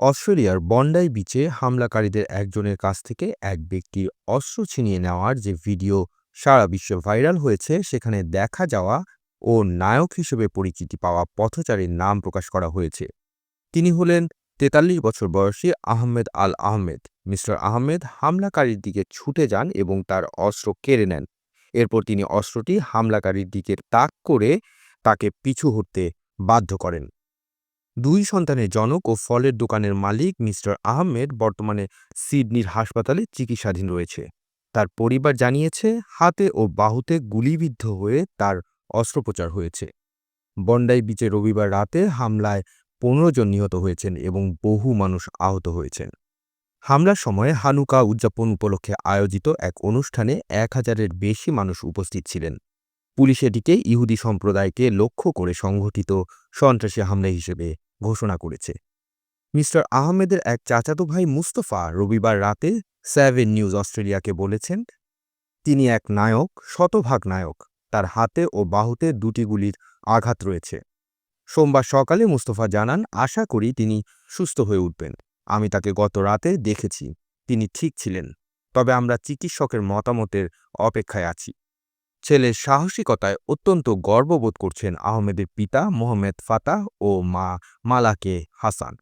অস্ট্রেলিয়ার বন্ডাই বিচে হামলাকারীদের একজনের কাছ থেকে এক ব্যক্তির অস্ত্র ছিনিয়ে নেওয়ার যে ভিডিও সারা বিশ্বে ভাইরাল হয়েছে, সেখানে দেখা যাওয়া ও নায়ক হিসেবে পরিচিতি পাওয়া পথচারীর নাম প্রকাশ করা হয়েছে। তিনি হলেন তেতাল্লিশ বছর বয়সী আহমেদ আল আহমেদ। মিস্টার আহমেদ হামলাকারীর দিকে ছুটে যান এবং তার অস্ত্র কেড়ে নেন। এরপর তিনি অস্ত্রটি হামলাকারীর দিকে তাক করে তাকে পিছু হতে বাধ্য করেন। দুই সন্তানের জনক ও ফলের দোকানের মালিক মিস্টার আহমেদ বর্তমানে সিডনির হাসপাতালে চিকিৎসাধীন রয়েছে। তার পরিবার জানিয়েছে, হাতে ও বাহুতে গুলিবিদ্ধ হয়ে তার অস্ত্রোপচার হয়েছে। বন্ডাই বিচে রবিবার রাতে হামলায় পনেরো জন নিহত হয়েছেন এবং বহু মানুষ আহত হয়েছেন। হামলার সময় হানুকা উদযাপন উপলক্ষে আয়োজিত এক অনুষ্ঠানে এক হাজারের বেশি মানুষ উপস্থিত ছিলেন। পুলিশ এটিকে ইহুদি সম্প্রদায়কে লক্ষ্য করে সংঘটিত সন্ত্রাসী হামলা হিসেবে ঘোষণা করেছে। মিস্টার আহমেদের এক চাচাতো ভাই মুস্তফা রবিবার রাতে স্যাভেন নিউজ অস্ট্রেলিয়াকে বলেছেন, তিনি এক নায়ক, শতভাগ নায়ক। তার হাতে ও বাহুতে দুটি গুলির আঘাত রয়েছে। সোমবার সকালে মুস্তফা জানান, আশা করি তিনি সুস্থ হয়ে উঠবেন। আমি তাকে গত রাতে দেখেছি। তিনি ঠিক ছিলেন। তবে আমরা চিকিৎসকের মতামতের অপেক্ষায় আছি। ছেলের সাহসিকতায় অত্যন্ত গর্ববোধ করছেন আহমেদের পিতা মোহাম্মদ ফাতাহ ও মা মালাকে হাসান।